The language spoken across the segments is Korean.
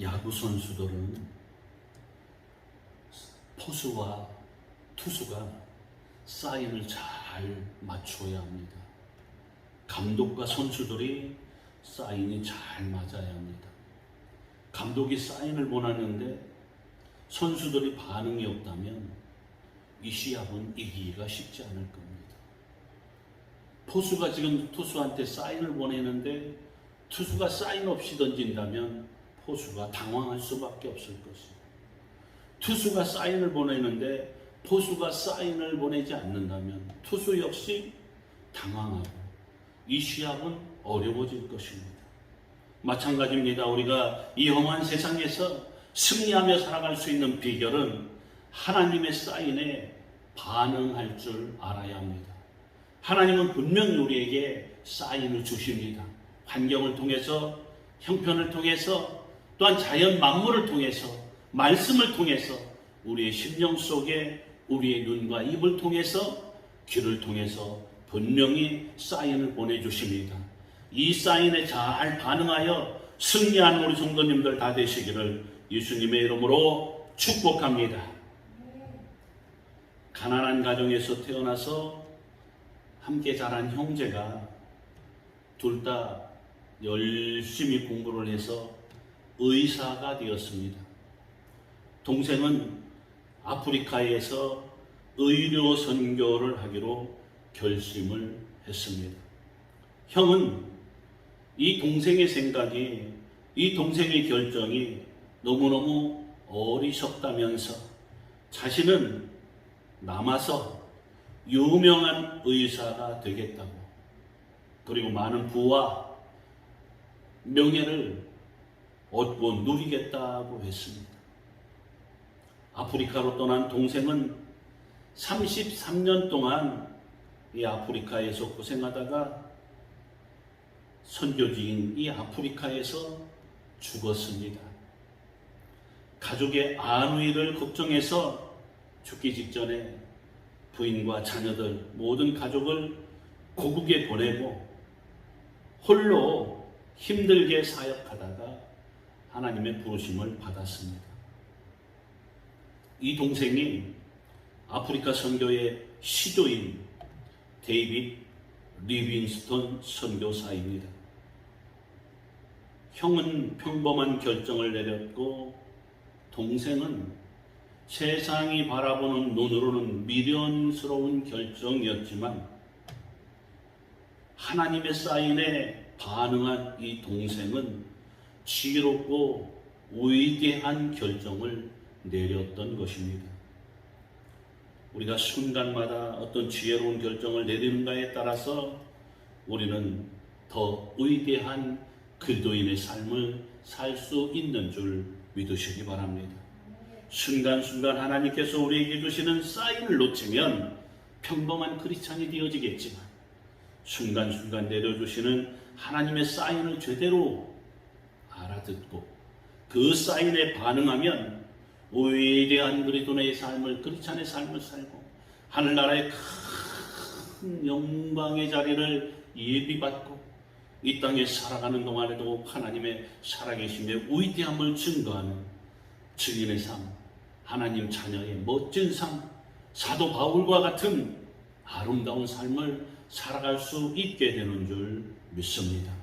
야구 선수들은 포수와 투수가 사인을 잘 맞춰야 합니다. 감독과 선수들이 사인이 잘 맞아야 합니다. 감독이 사인을 보냈는데 선수들이 반응이 없다면 이 시합은 이기기가 쉽지 않을 겁니다. 포수가 지금 투수한테 사인을 보내는데 투수가 사인 없이 던진다면 포수가 당황할 수밖에 없을 것입니다. 투수가 사인을 보내는데 포수가 사인을 보내지 않는다면 투수 역시 당황하고 이 시합은 어려워질 것입니다. 마찬가지입니다. 우리가 이 험한 세상에서 승리하며 살아갈 수 있는 비결은 하나님의 사인에 반응할 줄 알아야 합니다. 하나님은 분명히 우리에게 사인을 주십니다. 환경을 통해서, 형편을 통해서, 또한 자연 만물을 통해서, 말씀을 통해서, 우리의 심령 속에 우리의 눈과 입을 통해서, 귀를 통해서 분명히 사인을 보내주십니다. 이 사인에 잘 반응하여 승리한 우리 성도님들 다 되시기를 예수님의 이름으로 축복합니다. 가난한 가정에서 태어나서 함께 자란 형제가 둘 다 열심히 공부를 해서 의사가 되었습니다. 동생은 아프리카에서 의료 선교를 하기로 결심을 했습니다. 형은 이 동생의 생각이, 이 동생의 결정이 너무너무 어리석다면서 자신은 남아서 유명한 의사가 되겠다고 그리고 많은 부와 명예를 얻고 누리겠다고 했습니다. 아프리카로 떠난 동생은 33년 동안 이 아프리카에서 고생하다가 선교지인 이 아프리카에서 죽었습니다. 가족의 안위를 걱정해서 죽기 직전에 부인과 자녀들 모든 가족을 고국에 보내고 홀로 힘들게 사역하다가 하나님의 부르심을 받았습니다. 이 동생이 아프리카 선교의 시조인 데이빗 리빈스톤 선교사입니다. 형은 평범한 결정을 내렸고 동생은 세상이 바라보는 눈으로는 미련스러운 결정이었지만 하나님의 사인에 반응한 이 동생은 지혜롭고 위대한 결정을 내렸던 것입니다. 우리가 순간마다 어떤 지혜로운 결정을 내리는가에 따라서 우리는 더 위대한 그리스도인의 삶을 살 수 있는 줄 믿으시기 바랍니다. 순간순간 하나님께서 우리에게 주시는 사인을 놓치면 평범한 크리스찬이 되어지겠지만 순간순간 내려주시는 하나님의 사인을 제대로 알아듣고 그 사인에 반응하면 위대한 그리스도의 삶을 크리스찬의 삶을 살고 하늘나라의 큰 영광의 자리를 예비받고 이 땅에 살아가는 동안에도 하나님의 살아계심의 위대함을 증거하는 증인의 삶, 하나님 자녀의 멋진 삶, 사도 바울과 같은 아름다운 삶을 살아갈 수 있게 되는 줄 믿습니다.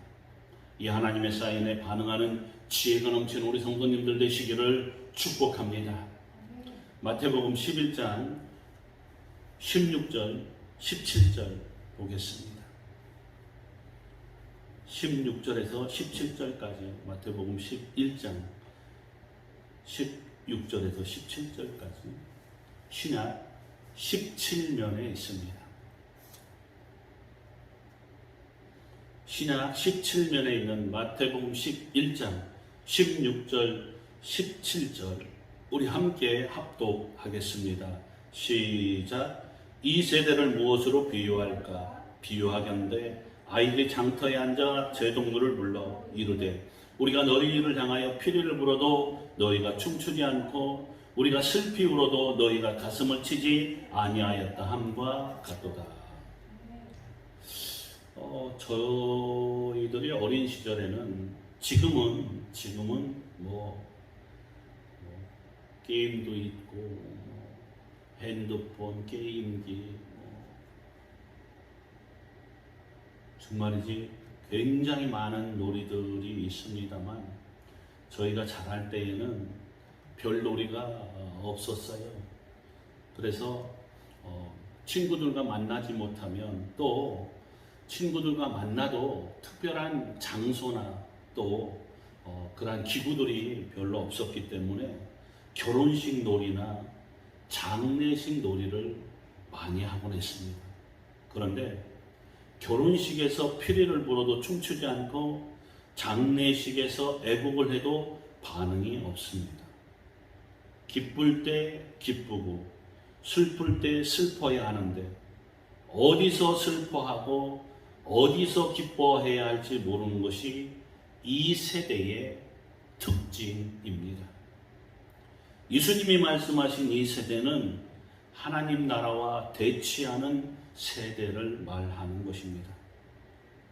이 하나님의 사인에 반응하는 지혜가 넘치는 우리 성도님들 되시기를 축복합니다. 마태복음 11장 16절, 17절 보겠습니다. 16절에서 17절까지 마태복음 11장 16절에서 17절까지 신약 17면에 있습니다. 신약 17면에 있는 마태복음 11장 16절 17절 우리 함께 합독하겠습니다. 시작 이 세대를 무엇으로 비유할까 비유하건대 아이들이 장터에 앉아 제 동물을 불러 이르되 우리가 너희를 향하여 피리를 불어도 너희가 춤추지 않고 우리가 슬피 울어도 너희가 가슴을 치지 아니하였다 함과 같도다. 어, 저희들이 어린 시절에는 지금은 지금은 뭐, 뭐 게임도 있고 뭐 핸드폰, 게임기 뭐 정말이지 굉장히 많은 놀이들이 있습니다만 저희가 자랄 때에는 별 놀이가 어, 없었어요. 그래서 어, 친구들과 만나지 못하면 또 친구들과 만나도 특별한 장소나 또 어, 그러한 기구들이 별로 없었기 때문에 결혼식 놀이나 장례식 놀이를 많이 하곤 했습니다. 그런데 결혼식에서 피리를 불어도 춤추지 않고 장례식에서 애국을 해도 반응이 없습니다. 기쁠 때 기쁘고 슬플 때 슬퍼야 하는데 어디서 슬퍼하고 어디서 기뻐해야 할지 모르는 것이 이 세대의 특징입니다. 예수님이 말씀하신 이 세대는 하나님 나라와 대치하는 세대를 말하는 것입니다.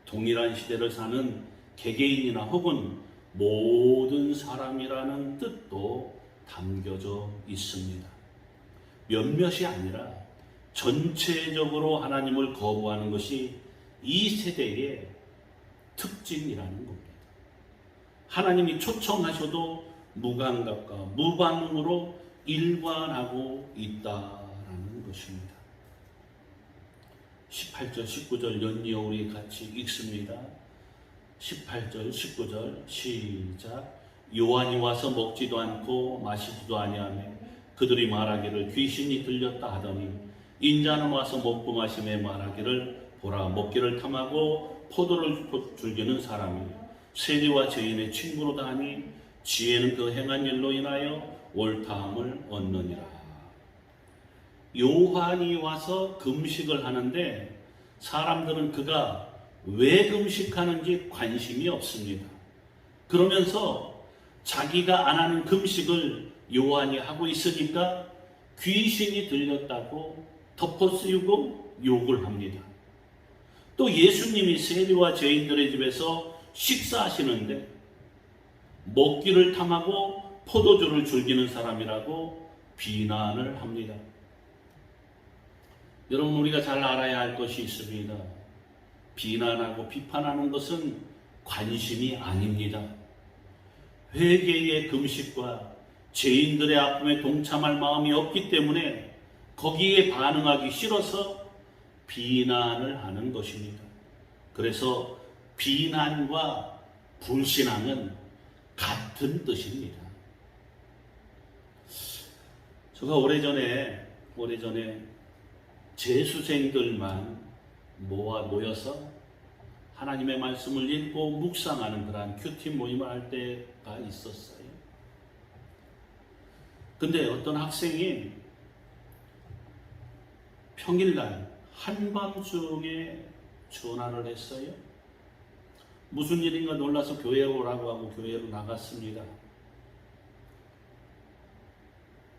동일한 시대를 사는 개개인이나 혹은 모든 사람이라는 뜻도 담겨져 있습니다. 몇몇이 아니라 전체적으로 하나님을 거부하는 것이 이 세대의 특징이라는 겁니다. 하나님이 초청하셔도 무감각과 무반응으로 일관하고 있다라는 것입니다. 18절, 19절 연이어 우리 같이 읽습니다. 18절, 19절 시작. 요한이 와서 먹지도 않고 마시지도 아니하며 그들이 말하기를 귀신이 들렸다 하더니 인자는 와서 먹고 마심에 말하기를 보라 먹기를 탐하고 포도를 즐기는 사람이 세리와 죄인의 친구로다 하니 지혜는 그 행한 일로 인하여 옳다함을 얻느니라. 요한이 와서 금식을 하는데 사람들은 그가 왜 금식하는지 관심이 없습니다. 그러면서 자기가 안 하는 금식을 요한이 하고 있으니까 귀신이 들렸다고 덮어쓰고 욕을 합니다. 또 예수님이 세리와 죄인들의 집에서 식사하시는데 먹기를 탐하고 포도주를 즐기는 사람이라고 비난을 합니다. 여러분 우리가 잘 알아야 할 것이 있습니다. 비난하고 비판하는 것은 관심이 아닙니다. 회개의 금식과 죄인들의 아픔에 동참할 마음이 없기 때문에 거기에 반응하기 싫어서 비난을 하는 것입니다. 그래서 비난과 불신앙은 같은 뜻입니다. 제가 오래전에 오래전에 재수생들만 모아 모여서 하나님의 말씀을 읽고 묵상하는 그러한 큐팀 모임을 할 때가 있었어요. 근데 어떤 학생이 평일날 한밤중에 전화를 했어요. 무슨 일인가 놀라서 교회로 오라고 하고 교회로 나갔습니다.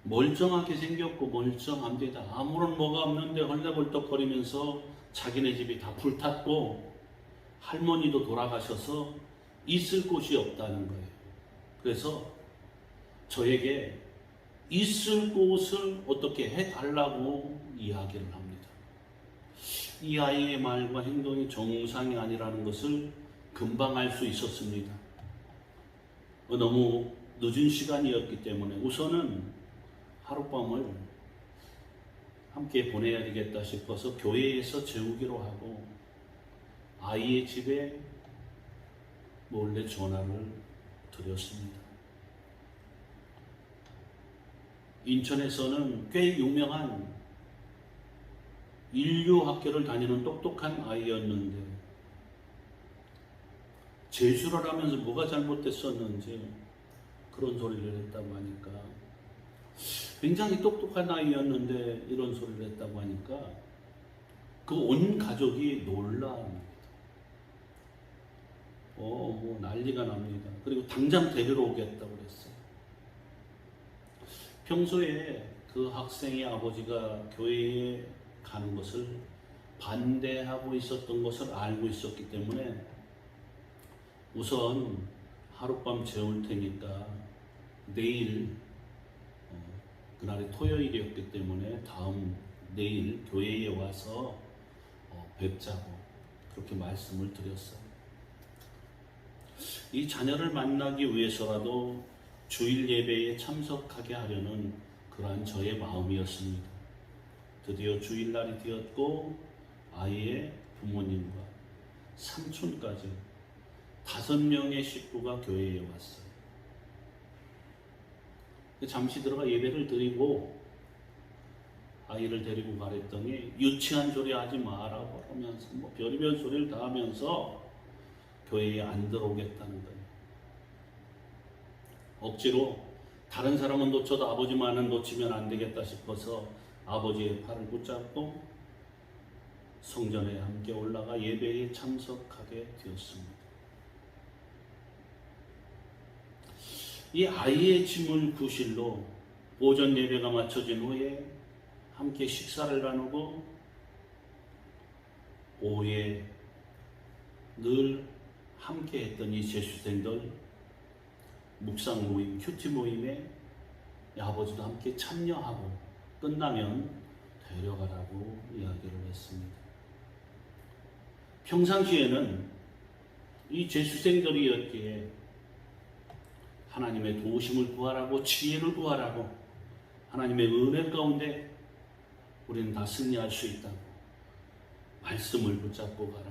멀쩡하게 생겼고 멀쩡합니다. 아무런 뭐가 없는데 헐레벌떡거리면서 자기네 집이 다 불탔고 할머니도 돌아가셔서 있을 곳이 없다는 거예요. 그래서 저에게 있을 곳을 어떻게 해달라고 이야기를 합니다. 이 아이의 말과 행동이 정상이 아니라는 것을 금방 알 수 있었습니다. 너무 늦은 시간이었기 때문에 우선은 하룻밤을 함께 보내야 되겠다 싶어서 교회에서 재우기로 하고 아이의 집에 몰래 전화를 드렸습니다. 인천에서는 꽤 유명한 인류 학교를 다니는 똑똑한 아이였는데 재수를 하면서 뭐가 잘못됐었는지 그런 소리를 했다고 하니까 굉장히 똑똑한 아이였는데 이런 소리를 했다고 하니까 그 온 가족이 놀랍니다. 어, 뭐 난리가 납니다. 그리고 당장 데리러 오겠다고 그랬어요. 평소에 그 학생의 아버지가 교회에 가는 것을 반대하고 있었던 것을 알고 있었기 때문에 우선 하룻밤 재울 테니까 내일 어, 그날이 토요일이었기 때문에 다음 내일 교회에 와서 어, 뵙자고 그렇게 말씀을 드렸어요. 이 자녀를 만나기 위해서라도 주일 예배에 참석하게 하려는 그러한 저의 마음이었습니다. 드디어 주일날이 되었고 아이의 부모님과 삼촌까지 다섯 명의 식구가 교회에 왔어요. 잠시 들어가 예배를 드리고 아이를 데리고 가랬더니 유치한 소리 하지 마라고 하면서 뭐 별의별 소리를 다 하면서 교회에 안 들어오겠다는 거예요. 억지로 다른 사람은 놓쳐도 아버지만은 놓치면 안 되겠다 싶어서 아버지의 팔을 붙잡고 성전에 함께 올라가 예배에 참석하게 되었습니다. 이 아이의 짐을 구실로 오전 예배가 마쳐진 후에 함께 식사를 나누고 오후에 늘 함께 했던 이 재수생들 묵상 모임, 큐티 모임에 이 아버지도 함께 참여하고 끝나면 데려가라고 이야기를 했습니다. 평상시에는 이 재수생들이었기에 하나님의 도우심을 구하라고 지혜를 구하라고 하나님의 은혜 가운데 우리는 다 승리할 수 있다고 말씀을 붙잡고 가라.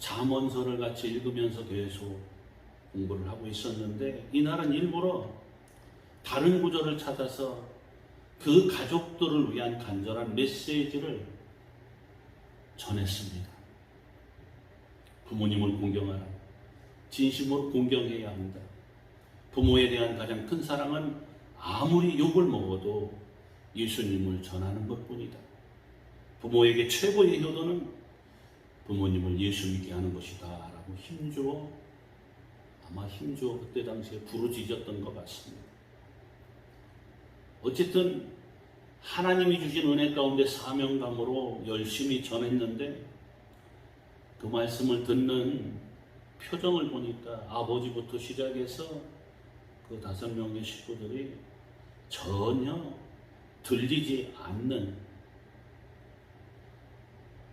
잠언서를 같이 읽으면서 계속 공부를 하고 있었는데 이날은 일부러 다른 구절을 찾아서 그 가족들을 위한 간절한 메시지를 전했습니다. 부모님을 공경하라. 진심으로 공경해야 한다. 부모에 대한 가장 큰 사랑은 아무리 욕을 먹어도 예수님을 전하는 것 뿐이다. 부모에게 최고의 효도는 부모님을 예수 믿게 하는 것이다. 라고 힘주어, 아마 힘주어 그때 당시에 부르짖었던 것 같습니다. 어쨌든 하나님이 주신 은혜 가운데 사명감으로 열심히 전했는데 그 말씀을 듣는 표정을 보니까 아버지부터 시작해서 그 다섯 명의 식구들이 전혀 들리지 않는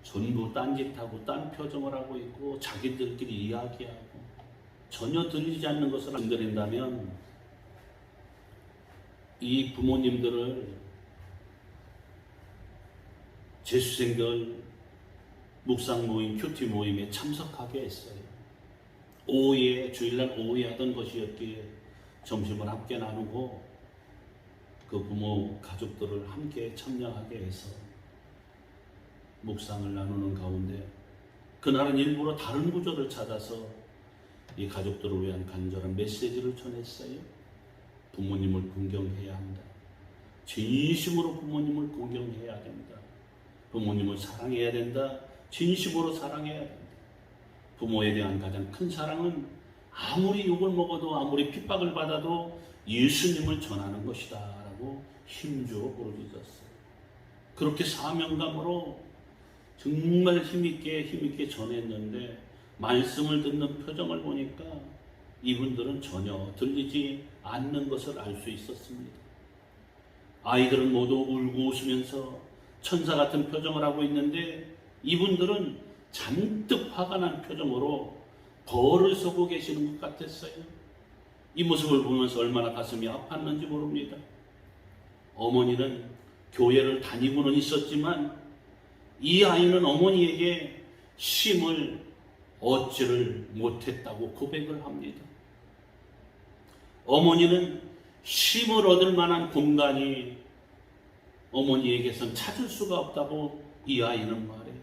전부 딴짓하고 딴 표정을 하고 있고 자기들끼리 이야기하고 전혀 들리지 않는 것을 말씀드린다면 이 부모님들을 재수생들 묵상 모임, 큐티 모임에 참석하게 했어요. 오후에 주일날 오후에 하던 것이었기에 점심을 함께 나누고 그 부모 가족들을 함께 참여하게 해서 묵상을 나누는 가운데 그날은 일부러 다른 구절을 찾아서 이 가족들을 위한 간절한 메시지를 전했어요. 부모님을 공경해야 한다. 진심으로 부모님을 공경해야 된다. 부모님을 사랑해야 된다. 진심으로 사랑해야 된다. 부모에 대한 가장 큰 사랑은 아무리 욕을 먹어도 아무리 핍박을 받아도 예수님을 전하는 것이다. 라고 힘주어 부르짖었어요. 그렇게 사명감으로 정말 힘있게 힘있게 전했는데 말씀을 듣는 표정을 보니까 이분들은 전혀 들리지 않는 것을 알 수 있었습니다. 아이들은 모두 울고 웃으면서 천사 같은 표정을 하고 있는데 이분들은 잔뜩 화가 난 표정으로 벌을 쏘고 계시는 것 같았어요. 이 모습을 보면서 얼마나 가슴이 아팠는지 모릅니다. 어머니는 교회를 다니고는 있었지만 이 아이는 어머니에게 쉼을 얻지를 못했다고 고백을 합니다. 어머니는 쉼을 얻을 만한 공간이 어머니에게선 찾을 수가 없다고 이 아이는 말해요.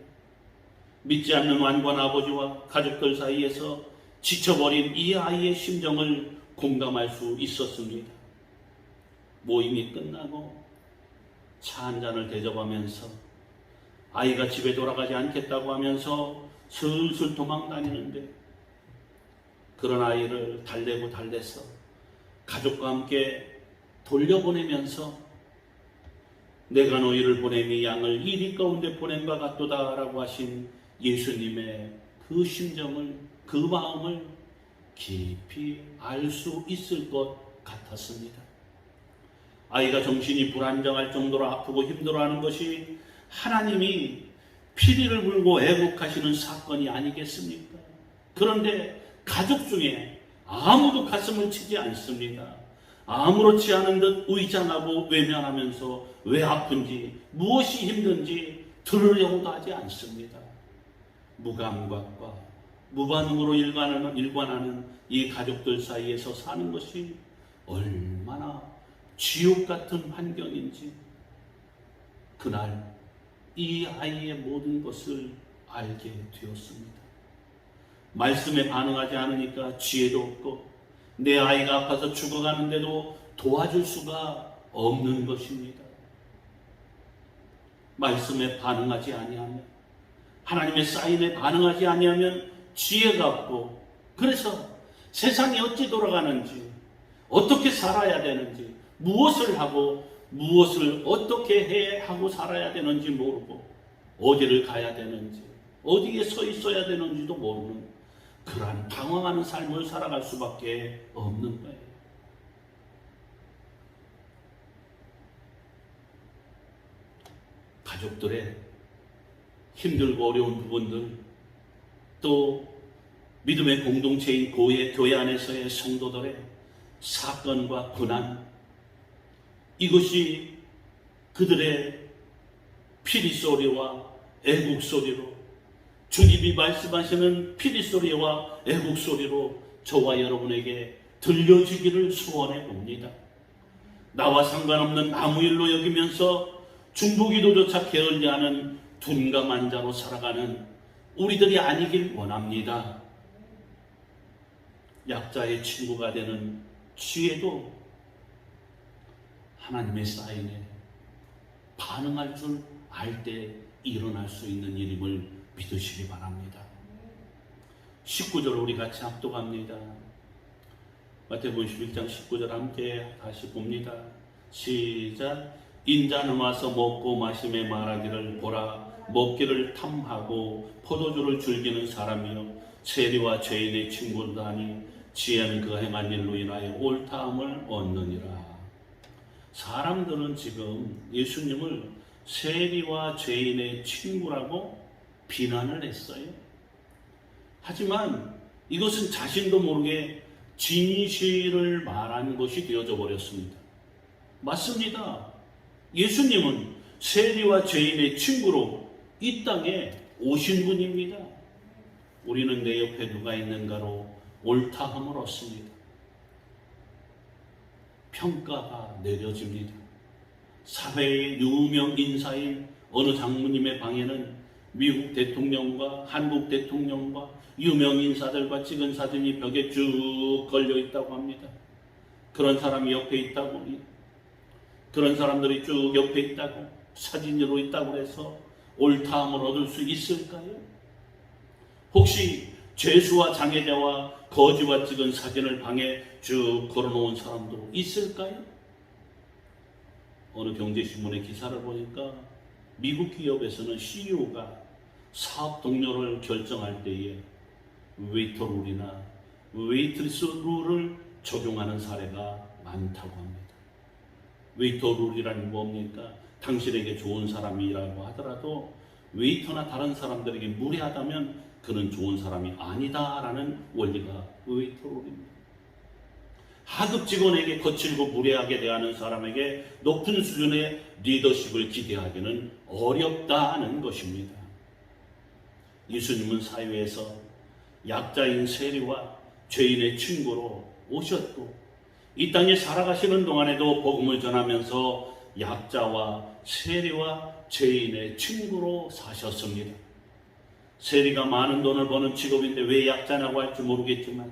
믿지 않는 완관 아버지와 가족들 사이에서 지쳐버린 이 아이의 심정을 공감할 수 있었습니다. 모임이 끝나고 차 한 잔을 대접하면서 아이가 집에 돌아가지 않겠다고 하면서 슬슬 도망 다니는데 그런 아이를 달래고 달래서 가족과 함께 돌려보내면서 내가 너희를 보내니 양을 이리 가운데 보낸과 같도다 라고 하신 예수님의 그 심정을 그 마음을 깊이 알 수 있을 것 같았습니다. 아이가 정신이 불안정할 정도로 아프고 힘들어하는 것이 하나님이 피리를 불고 애국하시는 사건이 아니겠습니까? 그런데 가족 중에 아무도 가슴을 치지 않습니다. 아무렇지 않은 듯 의장하고 외면하면서 왜 아픈지 무엇이 힘든지 들으려고도 하지 않습니다. 무감각과 무반응으로 일관하는, 일관하는 이 가족들 사이에서 사는 것이 얼마나 지옥 같은 환경인지 그날 이 아이의 모든 것을 알게 되었습니다. 말씀에 반응하지 않으니까 지혜도 없고 내 아이가 아파서 죽어가는데도 도와줄 수가 없는 것입니다. 말씀에 반응하지 아니하면 하나님의 사인에 반응하지 아니하면 지혜가 없고 그래서 세상이 어찌 돌아가는지 어떻게 살아야 되는지 무엇을 하고 무엇을 어떻게 해 하고 살아야 되는지 모르고 어디를 가야 되는지 어디에 서 있어야 되는지도 모르는 그러한 방황하는 삶을 살아갈 수밖에 없는 거예요. 가족들의 힘들고 어려운 부분들 또 믿음의 공동체인 고의 교회 안에서의 성도들의 사건과 고난 이것이 그들의 피리 소리와 애국 소리로 주님이 말씀하시는 피리 소리와 애국 소리로 저와 여러분에게 들려주기를 소원해 봅니다. 나와 상관없는 아무 일로 여기면서 중보기도조차 게을리 하는 둔감한 자로 살아가는 우리들이 아니길 원합니다. 약자의 친구가 되는 지혜도 하나님의 사인에 반응할 줄 알 때 일어날 수 있는 일임을 믿으시기 바랍니다. 19절 우리 같이 합독합니다. 마태복음 11장 19절 함께 다시 봅니다. 시작 인자는 와서 먹고 마심에 말하기를 보라 먹기를 탐하고 포도주를 즐기는 사람이요 세리와 죄인의 친구도 하니 지혜는 그가 행한 일로 인하여 옳다함을 얻느니라. 사람들은 지금 예수님을 세리와 죄인의 친구라고 비난을 했어요. 하지만 이것은 자신도 모르게 진실을 말한 것이 되어져 버렸습니다. 맞습니다. 예수님은 세리와 죄인의 친구로 이 땅에 오신 분입니다. 우리는 내 옆에 누가 있는가로 옳다함을 얻습니다. 평가가 내려집니다. 사회의 유명 인사인 어느 장모님의 방에는 미국 대통령과 한국 대통령과 유명 인사들과 찍은 사진이 벽에 쭉 걸려 있다고 합니다. 그런 사람이 옆에 있다고, 그런 사람들이 쭉 옆에 있다고, 사진으로 있다고 해서 옳다함을 얻을 수 있을까요? 혹시 죄수와 장애자와 거지와 찍은 사진을 방에 쭉 걸어놓은 사람도 있을까요? 어느 경제신문의 기사를 보니까 미국 기업에서는 CEO가 사업 동료를 결정할 때에 웨이터 룰이나 웨이트리스 룰을 적용하는 사례가 많다고 합니다. 웨이터 룰이라는 뭡니까? 당신에게 좋은 사람이라고 하더라도 웨이터나 다른 사람들에게 무례하다면 그는 좋은 사람이 아니다라는 원리가 룰입니다. 하급 직원에게 거칠고 무례하게 대하는 사람에게 높은 수준의 리더십을 기대하기는 어렵다는 것입니다. 예수님은 사회에서 약자인 세리와 죄인의 친구로 오셨고 이 땅에 살아가시는 동안에도 복음을 전하면서 약자와 세리와 죄인의 친구로 사셨습니다. 세리가 많은 돈을 버는 직업인데 왜 약자냐고 할지 모르겠지만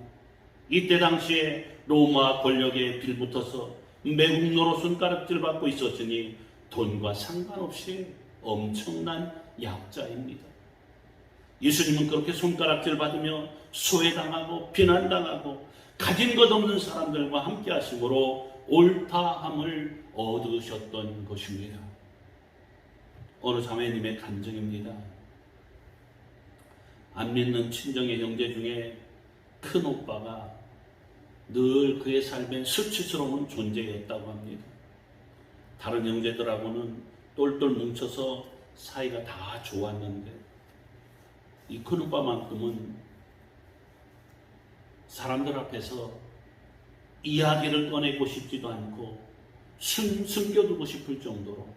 이때 당시에 로마 권력에 빌붙어서 매국 노로 손가락질 받고 있었으니 돈과 상관없이 엄청난 약자입니다. 예수님은 그렇게 손가락질 받으며 소외당하고 비난당하고 가진 것 없는 사람들과 함께 하심으로 옳다함을 얻으셨던 것입니다. 어느 자매님의 간증입니다. 안 믿는 친정의 형제 중에 큰 오빠가 늘 그의 삶에 수치스러운 존재였다고 합니다. 다른 형제들하고는 똘똘 뭉쳐서 사이가 다 좋았는데 이 큰 오빠만큼은 사람들 앞에서 이야기를 꺼내고 싶지도 않고 숨, 숨겨두고 싶을 정도로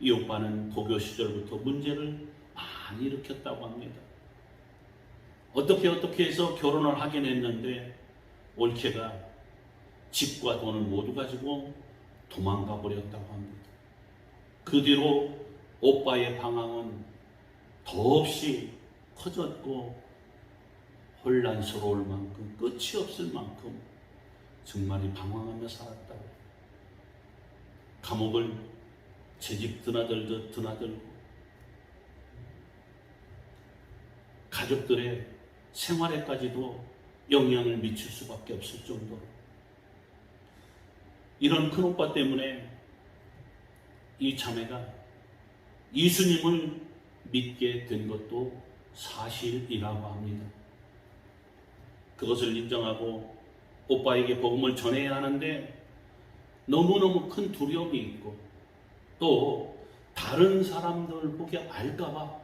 이 오빠는 고교 시절부터 문제를 많이 일으켰다고 합니다. 어떻게 어떻게 해서 결혼을 하긴 했는데 올케가 집과 돈을 모두 가지고 도망가 버렸다고 합니다. 그 뒤로 오빠의 방황은 더없이 커졌고 혼란스러울 만큼 끝이 없을 만큼 정말이 방황하며 살았다고. 감옥을 재직 드나들듯 드나들고 가족들의 생활에까지도 영향을 미칠 수밖에 없을 정도로 이런 큰 오빠 때문에 이 자매가 예수님을 믿게 된 것도 사실이라고 합니다. 그것을 인정하고 오빠에게 복음을 전해야 하는데 너무너무 큰 두려움이 있고 또 다른 사람들 보기 알까봐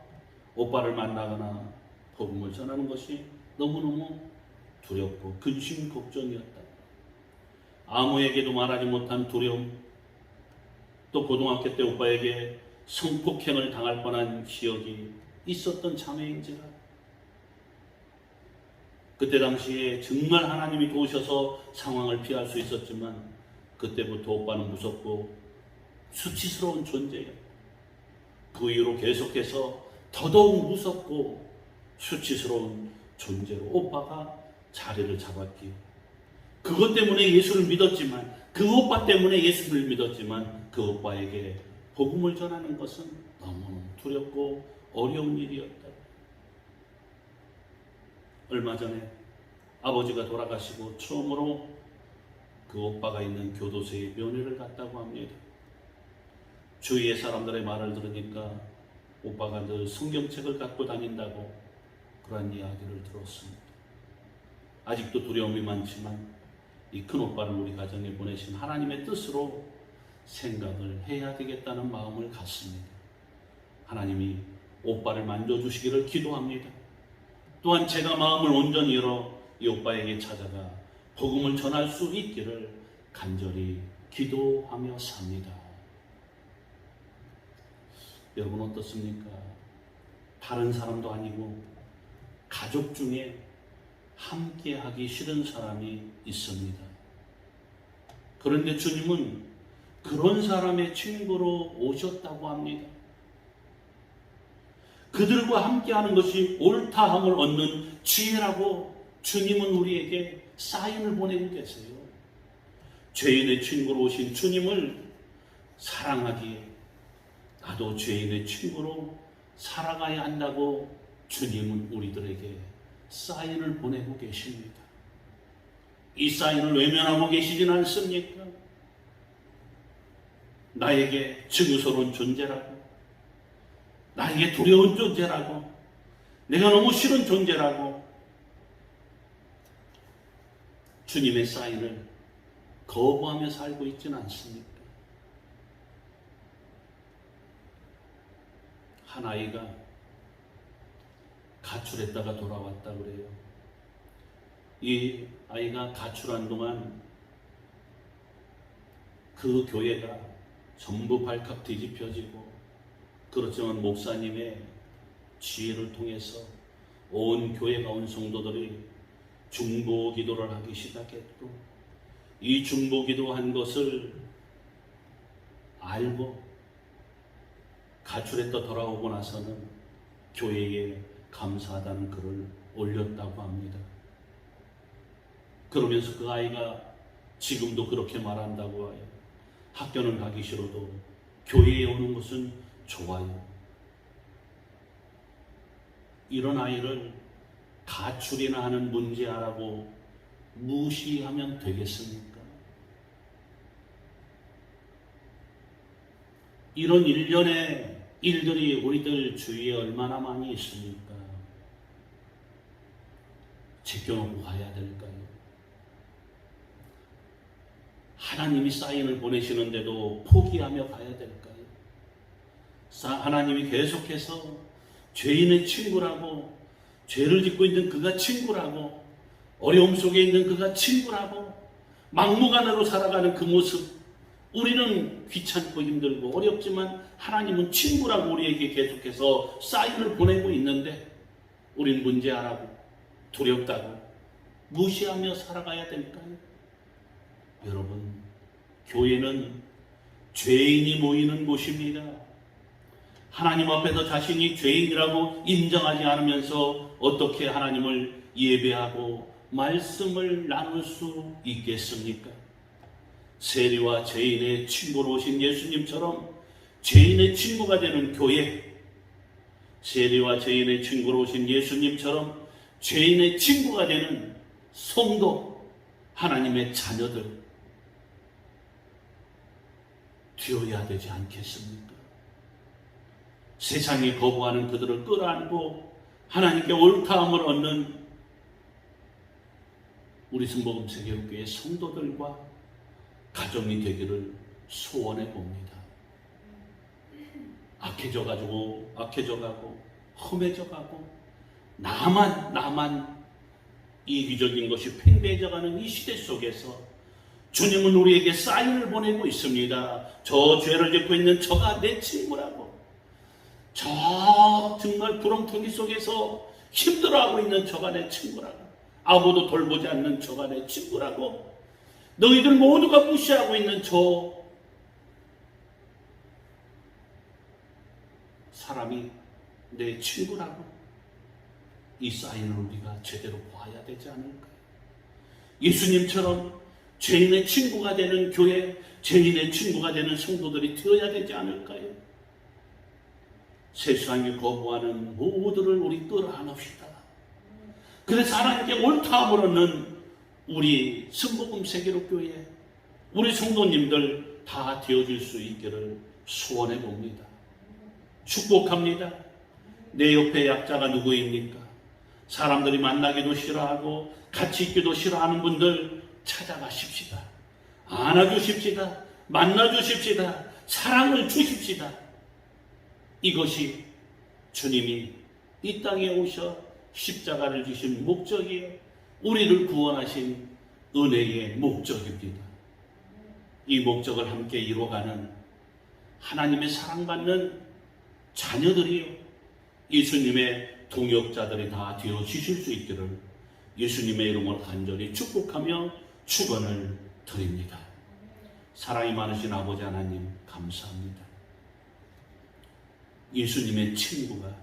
오빠를 만나거나 복음을 전하는 것이 너무너무 두렵고 근심 걱정이었다. 아무에게도 말하지 못한 두려움, 또 고등학교 때 오빠에게 성폭행을 당할 뻔한 기억이 있었던 자매인지라. 그때 당시에 정말 하나님이 도우셔서 상황을 피할 수 있었지만 그때부터 오빠는 무섭고 수치스러운 존재예요. 그 이후로 계속해서 더더욱 무섭고 수치스러운 존재로 오빠가 자리를 잡았기에 그것 때문에 예수를 믿었지만 그 오빠 때문에 예수를 믿었지만 그 오빠에게 복음을 전하는 것은 너무 두렵고 어려운 일이었다. 얼마 전에 아버지가 돌아가시고 처음으로 그 오빠가 있는 교도소에 면회를 갔다고 합니다. 주위의 사람들의 말을 들으니까 오빠가 늘 성경책을 갖고 다닌다고 그러한 이야기를 들었습니다. 아직도 두려움이 많지만 이 큰 오빠를 우리 가정에 보내신 하나님의 뜻으로 생각을 해야 되겠다는 마음을 갖습니다. 하나님이 오빠를 만져주시기를 기도합니다. 또한 제가 마음을 온전히 열어 이 오빠에게 찾아가 복음을 전할 수 있기를 간절히 기도하며 삽니다. 여러분 어떻습니까? 다른 사람도 아니고 가족 중에 함께 하기 싫은 사람이 있습니다. 그런데 주님은 그런 사람의 친구로 오셨다고 합니다. 그들과 함께 하는 것이 옳다함을 얻는 지혜라고 주님은 우리에게 사인을 보내고 계세요. 죄인의 친구로 오신 주님을 사랑하기에 나도 죄인의 친구로 살아가야 한다고 주님은 우리들에게 사인을 보내고 계십니다. 이 사인을 외면하고 계시진 않습니까? 나에게 증오스러운 존재라고, 나에게 두려운 존재라고, 내가 너무 싫은 존재라고, 주님의 사인을 거부하며 살고 있지는 않습니까? 한 아이가 가출했다가 돌아왔다 그래요. 이 아이가 가출한 동안 그 교회가 전부 발칵 뒤집혀지고 그렇지만 목사님의 지혜를 통해서 온 교회가 온 성도들이 중보 기도를 하기 시작했고 이 중보 기도한 것을 알고 가출했다 돌아오고 나서는 교회에 감사하다는 글을 올렸다고 합니다. 그러면서 그 아이가 지금도 그렇게 말한다고 해요. 학교는 가기 싫어도 교회에 오는 것은 좋아요. 이런 아이를 가출이나 하는 문제라고 무시하면 되겠습니까? 이런 일련의 일들이 우리들 주위에 얼마나 많이 있습니까? 지켜놓고 가야 될까요? 하나님이 사인을 보내시는데도 포기하며 가야 될까요? 사- 하나님이 계속해서 죄인의 친구라고 죄를 짓고 있는 그가 친구라고 어려움 속에 있는 그가 친구라고 막무가내로 살아가는 그 모습 우리는 귀찮고 힘들고 어렵지만 하나님은 친구라고 우리에게 계속해서 사인을 보내고 있는데 우린 문제하라고 두렵다고 무시하며 살아가야 될까요? 여러분, 교회는 죄인이 모이는 곳입니다. 하나님 앞에서 자신이 죄인이라고 인정하지 않으면서 어떻게 하나님을 예배하고 말씀을 나눌 수 있겠습니까? 세리와 죄인의 친구로 오신 예수님처럼 죄인의 친구가 되는 교회, 세리와 죄인의 친구로 오신 예수님처럼 죄인의 친구가 되는 성도, 하나님의 자녀들 되어야 되지 않겠습니까? 세상이 거부하는 그들을 끌어안고 하나님께 옳다함을 얻는 우리 승복음 세계교회 성도들과 가정이 되기를 소원해 봅니다. 악해져 가지고 악해져 가고 험해져 가고 나만 나만 이기적인 것이 팽배해져 가는 이 시대 속에서 주님은 우리에게 사인을 보내고 있습니다. 저 죄를 짓고 있는 저가 내 친구라고. 저 정말 구렁텅이 속에서 힘들어하고 있는 저가 내 친구라고. 아무도 돌보지 않는 저가 내 친구라고. 너희들 모두가 무시하고 있는 저 사람이 내 친구라고. 이 사인을 우리가 제대로 봐야 되지 않을까요? 예수님처럼 죄인의 친구가 되는 교회, 죄인의 친구가 되는 성도들이 되어야 되지 않을까요? 세상이 거부하는 모두를 우리 끌어안읍시다. 그래서 하나님께 옳다함을 얻는 우리 승복음 세계로 교회, 우리 성도님들 다 되어질 수 있기를 소원해 봅니다. 축복합니다. 내 옆에 약자가 누구입니까? 사람들이 만나기도 싫어하고 같이 있기도 싫어하는 분들 찾아가십시다. 안아주십시다. 만나주십시다. 사랑을 주십시다. 이것이 주님이 이 땅에 오셔 십자가를 주신 목적이에요. 우리를 구원하신 은혜의 목적입니다. 이 목적을 함께 이루어가는 하나님의 사랑받는 자녀들이요. 예수님의 동역자들이 다 되어 주실 수 있기를 예수님의 이름으로 간절히 축복하며 축원을 드립니다. 사랑이 많으신 아버지 하나님 감사합니다. 예수님의 친구가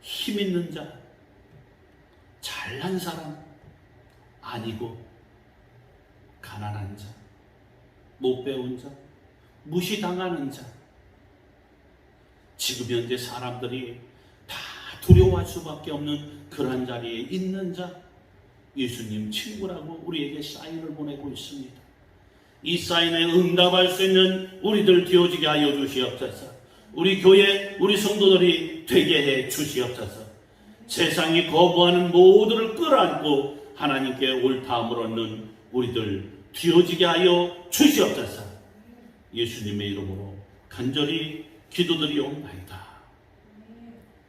힘 있는 자, 잘난 사람 아니고 가난한 자, 못 배운 자, 무시당하는 자. 지금 현재 사람들이 다 두려워할 수밖에 없는 그러한 자리에 있는 자, 예수님 친구라고 우리에게 사인을 보내고 있습니다. 이 사인에 응답할 수 있는 우리들 되어지게 하여 주시옵소서. 우리 교회, 우리 성도들이 되게 해 주시옵소서. 세상이 거부하는 모두를 끌어안고 하나님께 옳다함을 얻는 우리들 되어지게 하여 주시옵소서. 예수님의 이름으로 간절히 기도드리옵나이다.